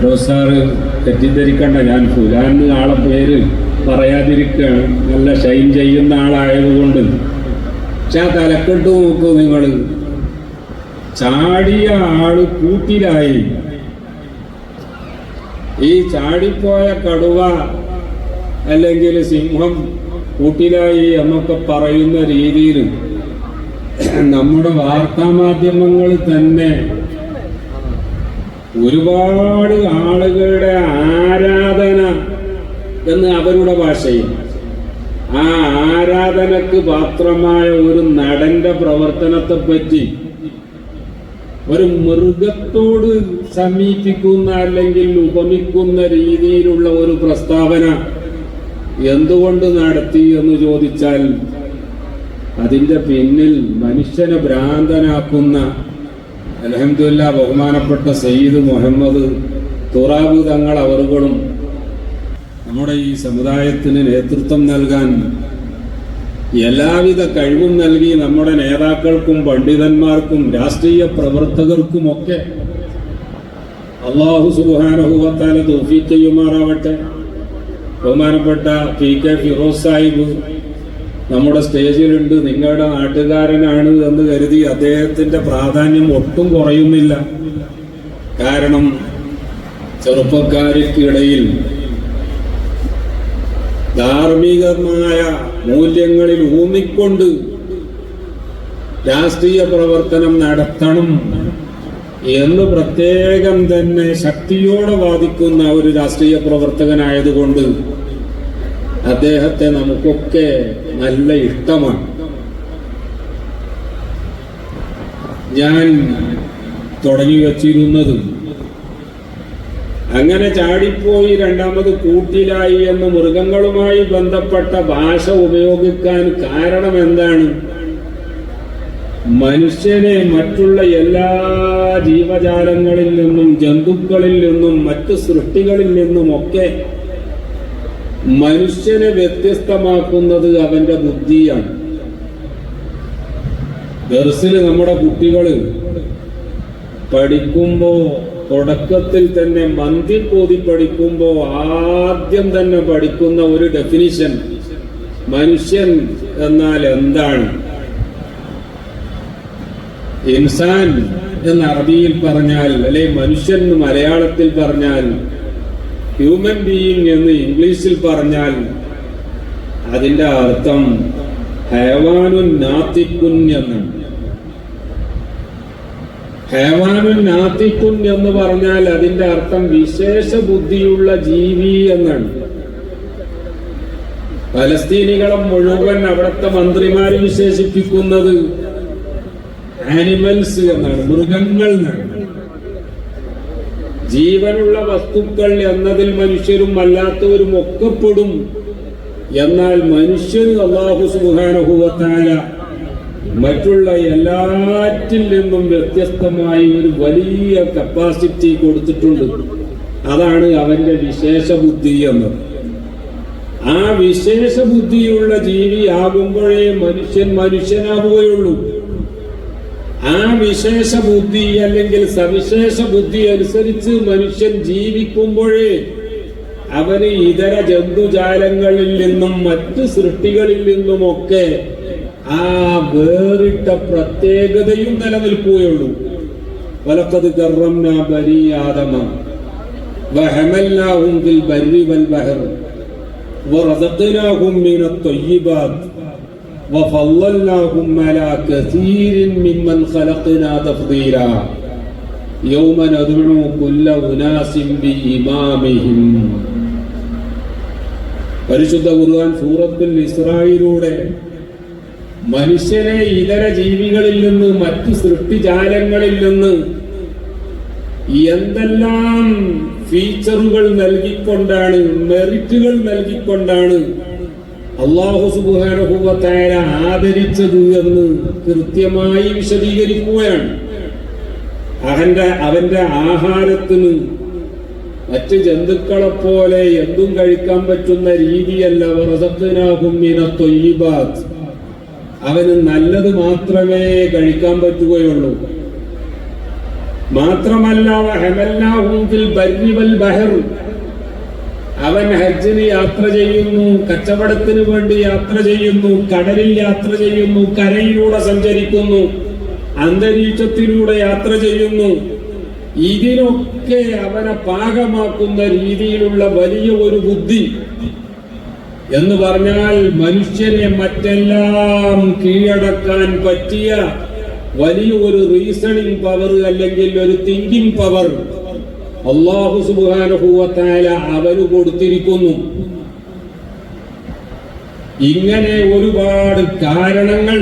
റോസാറ് തെറ്റിദ്ധരിക്കണ്ട ഞാൻ ഫുലാന്ന് ആളെ പേര് പറയാതിരിക്കുകയാണ്. നല്ല ഷൈൻ ചെയ്യുന്ന ആളായതുകൊണ്ട്. പക്ഷെ ആ തലക്കെട്ട് നോക്കൂ നിങ്ങൾ ചാടിയ ആൾ കൂട്ടിലായി. ഈ ചാടിപ്പോയ കടുവ അല്ലെങ്കിൽ സിംഹം കൂട്ടിലായി എന്നൊക്കെ പറയുന്ന രീതിയിൽ നമ്മുടെ വാർത്താ മാധ്യമങ്ങൾ തന്നെ ഒരുപാട് ആളുകളുടെ ആരാധന എന്ന് അവരുടെ ഭാഷയിൽ. ആ ആരാധനക്ക് പാത്രമായ ഒരു നടന്റെ പ്രവർത്തനത്തെ പറ്റി ഒരു മൃഗത്തോട് സമീപിക്കുന്ന അല്ലെങ്കിൽ ഉപമിക്കുന്ന രീതിയിലുള്ള ഒരു പ്രസ്താവന എന്തുകൊണ്ട് നടത്തി എന്ന് ചോദിച്ചാൽ അതിന്റെ പിന്നിൽ മനുഷ്യനെ ഭ്രാന്തനാക്കുന്ന അലഹമില്ല ബഹുമാനപ്പെട്ട സയ്യിദ് മുഹമ്മദ് തുറാബ് തങ്ങൾ അവറുകളും നമ്മുടെ ഈ സമുദായത്തിന് നേതൃത്വം നൽകാൻ എല്ലാവിധ കഴിവും നൽകി നമ്മുടെ നേതാക്കൾക്കും പണ്ഡിതന്മാർക്കും രാഷ്ട്രീയ പ്രവർത്തകർക്കുമൊക്കെ അള്ളാഹു സുബാനഹുവത്താല തോഫീക്ക് ചെയ്യുമാറാവട്ടെ. ബഹുമാനപ്പെട്ട പി കെ ഫിറോസ് സാഹിബ് നമ്മുടെ സ്റ്റേജിലുണ്ട്. നിങ്ങളുടെ നാട്ടുകാരനാണ് എന്ന് കരുതി അദ്ദേഹത്തിന്റെ പ്രാധാന്യം ഒട്ടും കുറയുന്നില്ല. കാരണം ചെറുപ്പക്കാർക്കിടയിൽ ധാർമ്മികമായ മൂല്യങ്ങളിൽ ഊന്നിക്കൊണ്ട് രാഷ്ട്രീയ പ്രവർത്തനം നടത്തണം എന്ന് പ്രത്യേകം തന്നെ ശക്തിയോടെ വാദിക്കുന്ന ഒരു രാഷ്ട്രീയ പ്രവർത്തകനായതുകൊണ്ട് അദ്ദേഹത്തെ നമുക്കൊക്കെ നല്ല ഇഷ്ടമാണ്. ഞാൻ തുടങ്ങി വച്ചിരുന്നതും അങ്ങനെ ചാടിപ്പോയി രണ്ടാമത് കൂട്ടിലായി എന്ന് മൃഗങ്ങളുമായി ബന്ധപ്പെട്ട ഭാഷ ഉപയോഗിക്കാൻ കാരണം എന്താണ്? മനുഷ്യനെ മറ്റുള്ള എല്ലാ ജീവജാലങ്ങളിൽ നിന്നും ജന്തുക്കളിൽ നിന്നും മറ്റു സൃഷ്ടികളിൽ നിന്നുമൊക്കെ മനുഷ്യനെ വ്യത്യസ്തമാക്കുന്നത് അവന്റെ ബുദ്ധിയാണ്. ദർസിൽ നമ്മുടെ കുട്ടികൾ പഠിക്കുമ്പോ തുടക്കത്തിൽ തന്നെ മന്തി പോതി പഠിക്കുമ്പോ ആദ്യം തന്നെ പഠിക്കുന്ന ഒരു ഡെഫിനിഷൻ മനുഷ്യൻ എന്നാൽ എന്താണ്? ഇൻസാൻ എന്ന് അറബിയിൽ പറഞ്ഞാൽ അല്ലെ മനുഷ്യൻ മലയാളത്തിൽ പറഞ്ഞാൽ ഹ്യൂമൻ ബീയിങ് എന്ന് ഇംഗ്ലീഷിൽ പറഞ്ഞാൽ അതിന്റെ അർത്ഥം ഹേവാനുൻ നാത്തിക്കുൻ എന്നാണ് ഹേവാനുൻ നാത്തിക്കുൻ എന്ന് പറഞ്ഞാൽ അതിന്റെ അർത്ഥം വിശേഷ ബുദ്ധിയുള്ള ജീവി എന്നാണ്. പലസ്തീനികളെ മുഴുവൻ അവിടുത്തെ മന്ത്രിമാരെ വിശേഷിപ്പിക്കുന്നത് ആനിമൽസ് എന്നാണ് മൃഗങ്ങൾ എന്നാണ്. ജീവനുള്ള വസ്തുക്കൾ എന്നതിൽ മനുഷ്യരും അല്ലാത്തവരും ഒക്കെ പെടും എന്നാൽ മനുഷ്യന് അള്ളാഹു സുഹാനുഭവത്തായ മറ്റുള്ള എല്ലാറ്റിൽ നിന്നും വ്യത്യസ്തമായി ഒരു വലിയ കപ്പാസിറ്റി കൊടുത്തിട്ടുണ്ട്. അതാണ് അവന്റെ വിശേഷ ബുദ്ധി എന്ന് ആ വിശേഷ ബുദ്ധിയുള്ള ജീവിയാകുമ്പോഴേ മനുഷ്യൻ മനുഷ്യനാവുകയുള്ളൂ. ആ വിശേഷ ബുദ്ധി അല്ലെങ്കിൽ സവിശേഷ ബുദ്ധി അനുസരിച്ച് മനുഷ്യൻ ജീവിക്കുമ്പോഴേ അവന് ഇതര ജന്തുജാലങ്ങളിൽ നിന്നും മറ്റ് സൃഷ്ടികളിൽ നിന്നുമൊക്കെ ആ വേറിട്ട പ്രത്യേകതയും നിലനിൽക്കുകയുള്ളൂ. വലക്കത് കർറംന ബരി ആദമ. വൽ ബഹർ. വറദഖനാഹും മിന وفضلناهم على كثير ممن خلقنا تفضيلا يوم ندعو كل أناس بإمامهم പരിശുദ്ധ ഖുർആൻ സൂറത്തുൽ ഇസ്രായിലൂടെ മനുഷ്യനെ ഇതര ജീവികളിൽ നിന്ന് മറ്റു സൃഷ്ടിജാലങ്ങളിൽ നിന്ന് എന്തെല്ലാം ഫീച്ചറുകൾ നൽകിക്കൊണ്ടാണ് മെറിറ്റുകൾ നൽകിക്കൊണ്ടാണ് അള്ളാഹു സുബാനുഭവത്തായ ആദരിച്ചത് എന്ന് കൃത്യമായി വിശദീകരിക്കുകയാണ്. അവന്റെ അവന്റെ ആഹാരത്തിന് മറ്റ് ജന്തുക്കളെ പോലെ എന്തും കഴിക്കാൻ പറ്റുന്ന രീതിയല്ല. അവന് നല്ലത് മാത്രമേ കഴിക്കാൻ പറ്റുകയുള്ളൂ. മാത്രമല്ല ബഹർ. അവൻ ഹജ്ജിന് യാത്ര ചെയ്യുന്നു കച്ചവടത്തിന് വേണ്ടി യാത്ര ചെയ്യുന്നു കടലിൽ യാത്ര ചെയ്യുന്നു കരയിലൂടെ സഞ്ചരിക്കുന്നു അന്തരീക്ഷത്തിലൂടെ യാത്ര ചെയ്യുന്നു. ഇതിനൊക്കെ അവനെ പാകമാക്കുന്ന രീതിയിലുള്ള വലിയ ഒരു ബുദ്ധി എന്ന് പറഞ്ഞാൽ മനുഷ്യനെ മറ്റെല്ലാം കീഴടക്കാൻ പറ്റിയ വലിയ ഒരു റീസണിങ് പവർ അല്ലെങ്കിൽ ഒരു തിങ്കിങ് പവർ അള്ളാഹു സുബാനുഭൂവത്തായ അവന് കൊടുത്തിരിക്കുന്നു. ഇങ്ങനെ ഒരുപാട് കാരണങ്ങൾ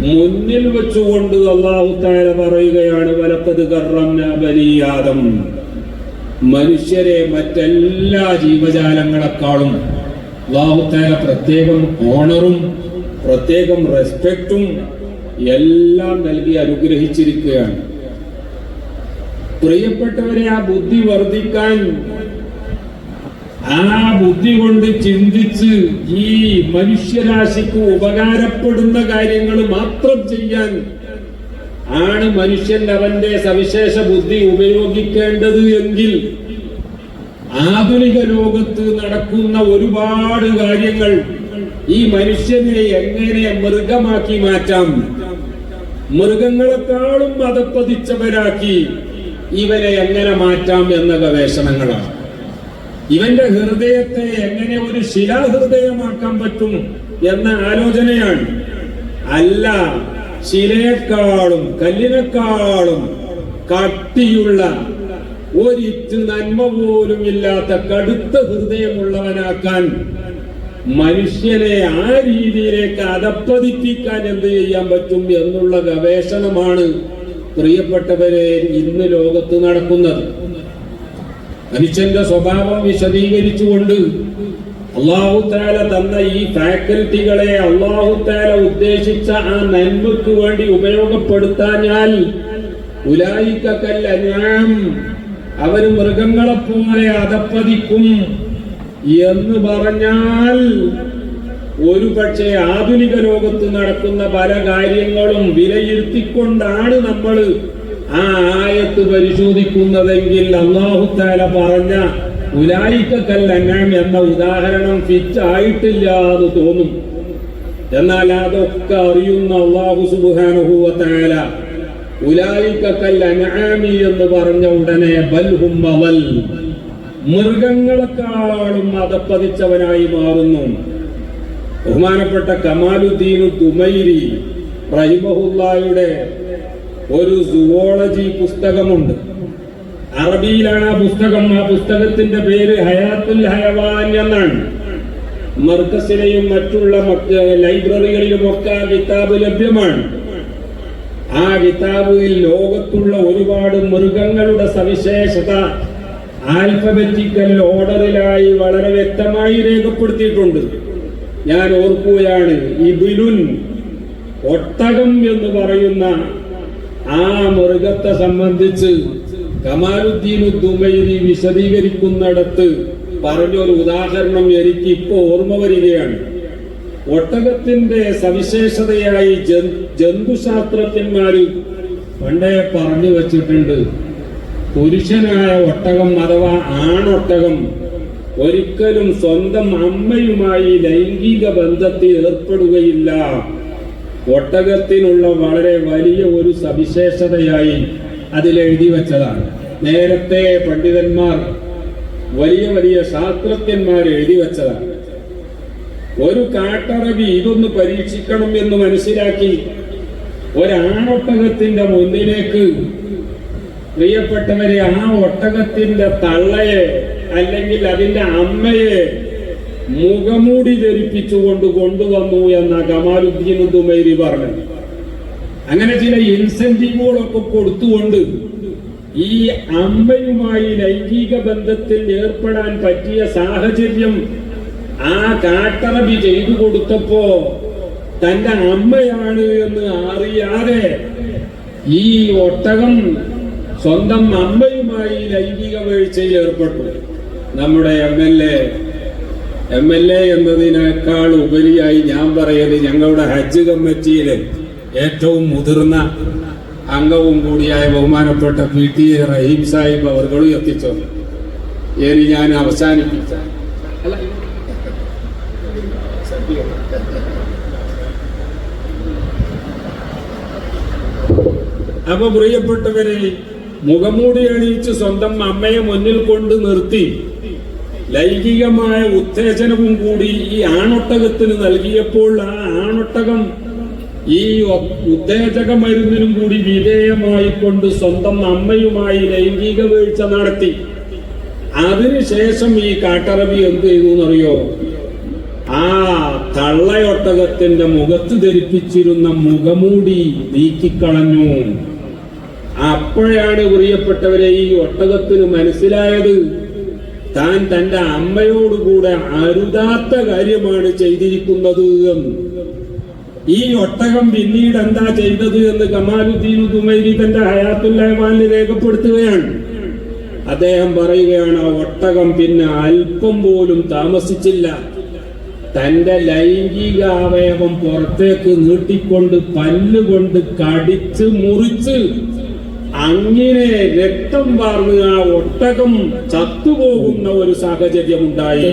മുന്നിൽ വെച്ചുകൊണ്ട് അള്ളാഹു താര പറയുകയാണ് വലപ്പത് ബലിയാദം മനുഷ്യരെ മറ്റെല്ലാ ജീവജാലങ്ങളെക്കാളും അള്ളാഹു താര പ്രത്യേകം ഓണറും പ്രത്യേകം റെസ്പെക്റ്റും എല്ലാം നൽകി അനുഗ്രഹിച്ചിരിക്കുകയാണ്. പ്രിയപ്പെട്ടവരെ ആ ബുദ്ധി വർദ്ധിക്കാൻ ആ ബുദ്ധി കൊണ്ട് ചിന്തിച്ച് ഈ മനുഷ്യരാശിക്ക് ഉപകാരപ്പെടുന്ന കാര്യങ്ങൾ മാത്രം ചെയ്യാൻ ആണ് മനുഷ്യൻ അവന്റെ സവിശേഷ ബുദ്ധി ഉപയോഗിക്കേണ്ടത് എങ്കിൽ ആധുനിക ലോകത്ത് നടക്കുന്ന ഒരുപാട് കാര്യങ്ങൾ ഈ മനുഷ്യനെ എങ്ങനെ മൃഗമാക്കി മാറ്റാം? മൃഗങ്ങളെക്കാളും മതപ്പതിച്ചവരാക്കി ഇവരെ എങ്ങനെ മാറ്റാം എന്ന ഗവേഷണങ്ങളാണ്. ഇവന്റെ ഹൃദയത്തെ എങ്ങനെ ഒരു ശിലാഹൃദയമാക്കാൻ പറ്റും എന്ന ആലോചനയാണ്. അല്ല ശിലയെക്കാളും കല്ലിനേക്കാളും കട്ടിയുള്ള ഒരിറ്റ് നന്മ പോലും ഇല്ലാത്ത കടുത്ത ഹൃദയമുള്ളവനാക്കാൻ മനുഷ്യനെ ആ രീതിയിലേക്ക് അതപ്പതിപ്പിക്കാൻ എന്ത് ചെയ്യാൻ പറ്റും എന്നുള്ള ഗവേഷണമാണ് പ്രിയപ്പെട്ടവരെ ഇന്ന് ലോകത്ത് നടക്കുന്നത് മനുഷ്യന്റെ സ്വഭാവം വിശദീകരിച്ചുകൊണ്ട് അള്ളാഹുത്താല തന്ന ഈ ഫാക്കൽറ്റികളെ അള്ളാഹുത്താല ഉദ്ദേശിച്ച ആ നന്മക്ക് വേണ്ടി ഉപയോഗപ്പെടുത്താഞ്ഞാൽ ഉലായിക്കല്ല ഞാൻ അവർ മൃഗങ്ങളെപ്പോലെ അതപ്പതിക്കും എന്ന് പറഞ്ഞാൽ ഒരു പക്ഷേ ആധുനിക ലോകത്ത് നടക്കുന്ന പല കാര്യങ്ങളും വിലയിരുത്തിക്കൊണ്ടാണ് നമ്മൾ ആ ആയത്ത് പരിശോധിക്കുന്നതെങ്കിൽ അള്ളാഹുത്താല പറഞ്ഞ ഉലായിക്കൽ അന്നാം എന്ന ഉദാഹരണം ഫിറ്റ് എന്ന് തോന്നും. എന്നാൽ അതൊക്കെ അറിയുന്ന അള്ളാഹു സുബാനുഭൂവത്താല ഉലായിക്കൽ അനാമി എന്ന് പറഞ്ഞ ഉടനെ ബൽഹും മൃഗങ്ങളെക്കാളും അതപ്പതിച്ചവനായി മാറുന്നു. ബഹുമാനപ്പെട്ട കമാലുദ്ദീൻ തുമൈരി റഹിമഹുല്ലായുടെ ഒരു സുവോളജി പുസ്തകമുണ്ട്. അറബിയിലാണ് ആ പുസ്തകം. ആ പുസ്തകത്തിന്റെ പേര് ഹയാത്തുൽ ഹയവാൻ എന്നാണ്. മർക്കസിലെയും മറ്റുള്ള മറ്റ് ലൈബ്രറികളിലും ഒക്കെ ആ കിതാബ് ലഭ്യമാണ്. ആ കിതാബിൽ ലോകത്തുള്ള ഒരുപാട് മൃഗങ്ങളുടെ സവിശേഷത ആൽഫബറ്റിക്കൽ ഓർഡറിലായി വളരെ വ്യക്തമായി രേഖപ്പെടുത്തിയിട്ടുണ്ട്. ഞാൻ ഓർക്കുകയാണ് ഈ ബിലുൻ ഒട്ടകം എന്ന് പറയുന്ന ആ മൃഗത്തെ സംബന്ധിച്ച് കമാലുദ്ദീൻ ദുമൈരി വിശദീകരിക്കുന്നിടത്ത് പറഞ്ഞൊരു ഉദാഹരണം എനിക്ക് ഇപ്പോൾ ഓർമ്മ വരികയാണ്. ഒട്ടകത്തിന്റെ സവിശേഷതയായി ജന്തുശാസ്ത്രജ്ഞന്മാര് പണ്ടേ പറഞ്ഞു വച്ചിട്ടുണ്ട് പുരുഷനായ ഒട്ടകം അഥവാ ആണൊട്ടകം ഒരിക്കലും സ്വന്തം അമ്മയുമായി ലൈംഗിക ബന്ധത്തിൽ ഏർപ്പെടുകയില്ല. ഒട്ടകത്തിനുള്ള വളരെ വലിയ ഒരു സവിശേഷതയായി അതിൽ എഴുതി വച്ചതാണ്. നേരത്തെ പണ്ഡിതന്മാർ വലിയ വലിയ ശാസ്ത്രജ്ഞന്മാർ എഴുതി വച്ചതാണ്. ഒരു കാട്ടറബി ഇതൊന്ന് പരീക്ഷിക്കണം എന്ന് മനസ്സിലാക്കി ഒരാണൊട്ടകത്തിന്റെ മുന്നിലേക്ക് പ്രിയപ്പെട്ടവരെ ആ ഒട്ടകത്തിന്റെ തള്ളയെ അല്ലെങ്കിൽ അതിന്റെ അമ്മയെ മുഖമൂടി ധരിപ്പിച്ചുകൊണ്ട് കൊണ്ടുവന്നു എന്ന കമാലുദ്ദീൻ ദുമൈരി പറഞ്ഞു. അങ്ങനെ ചില ഇൻസെന്റീവുകളൊക്കെ കൊടുത്തുകൊണ്ട് ഈ അമ്മയുമായി ലൈംഗിക ബന്ധത്തിൽ ഏർപ്പെടാൻ പറ്റിയ സാഹചര്യം ആ കാട്ടറബി ചെയ്തു കൊടുത്തപ്പോ തന്റെ അമ്മയാണ് എന്ന് അറിയാതെ ഈ ഒട്ടകം സ്വന്തം അമ്മയുമായി ലൈംഗിക വീഴ്ചയിൽ ഏർപ്പെട്ടു. നമ്മുടെ M L A. M L A എന്നതിനേക്കാൾ ഉപരിയായി ഞാൻ പറയുന്നത് ഞങ്ങളുടെ ഹജ്ജ് കമ്മിറ്റിയിലെ ഏറ്റവും മുതിർന്ന അംഗവും കൂടിയായ ബഹുമാനപ്പെട്ട P T A Rahim Sahib അവർകളും എത്തിച്ചു ഇനി ഞാൻ അവസാനിപ്പിച്ച അപ്പൊ പ്രിയപ്പെട്ടവരെ മുഖംമൂടി അണിയിച്ച് സ്വന്തം അമ്മയെ മുന്നിൽ കൊണ്ട് നിർത്തി ലൈംഗികമായ ഉത്തേജനവും കൂടി ഈ ആണൊട്ടകത്തിന് നൽകിയപ്പോൾ ആ ആണൊട്ടകം ഈ ഉത്തേജക മരുന്നിനും കൂടി വിധേയമായി കൊണ്ട് സ്വന്തം അമ്മയുമായി ലൈംഗിക വീഴ്ച നടത്തി. അതിനുശേഷം ഈ കാട്ടറബി എന്ത് ചെയ്തു എന്നറിയോ ആ തള്ളയൊട്ടകത്തിന്റെ മുഖത്ത് ധരിപ്പിച്ചിരുന്ന മുഖമൂടി നീക്കിക്കളഞ്ഞു. അപ്പോഴാണ് പ്രിയപ്പെട്ടവരെ ഈ ഒട്ടകത്തിന് മനസ്സിലായത് താൻ തന്റെ അമ്മയോടുകൂടെ അരുതാത്ത കാര്യമാണ് ചെയ്തിരിക്കുന്നത് എന്ന്. ഈ ഒട്ടകം പിന്നീട് എന്താ ചെയ്തത് എന്ന് കമാലുദ്ദീൻ ദുമൈരി തന്റെ ഹയാത്തുല്ലഹ്മാനിൽ രേഖപ്പെടുത്തുകയാണ്. അദ്ദേഹം പറയുകയാണ് ആ ഒട്ടകം പിന്നെ അല്പം പോലും താമസിച്ചില്ല. തന്റെ ലൈംഗിക അവയവം പുറത്തേക്ക് നീട്ടിക്കൊണ്ട് പല്ലുകൊണ്ട് കടിച്ച് മുറിച്ച് അങ്ങനെ രക്തം വാർന്ന് ആ ഒട്ടകം ചത്തുപോകുന്ന ഒരു സാഹചര്യം ഉണ്ടായി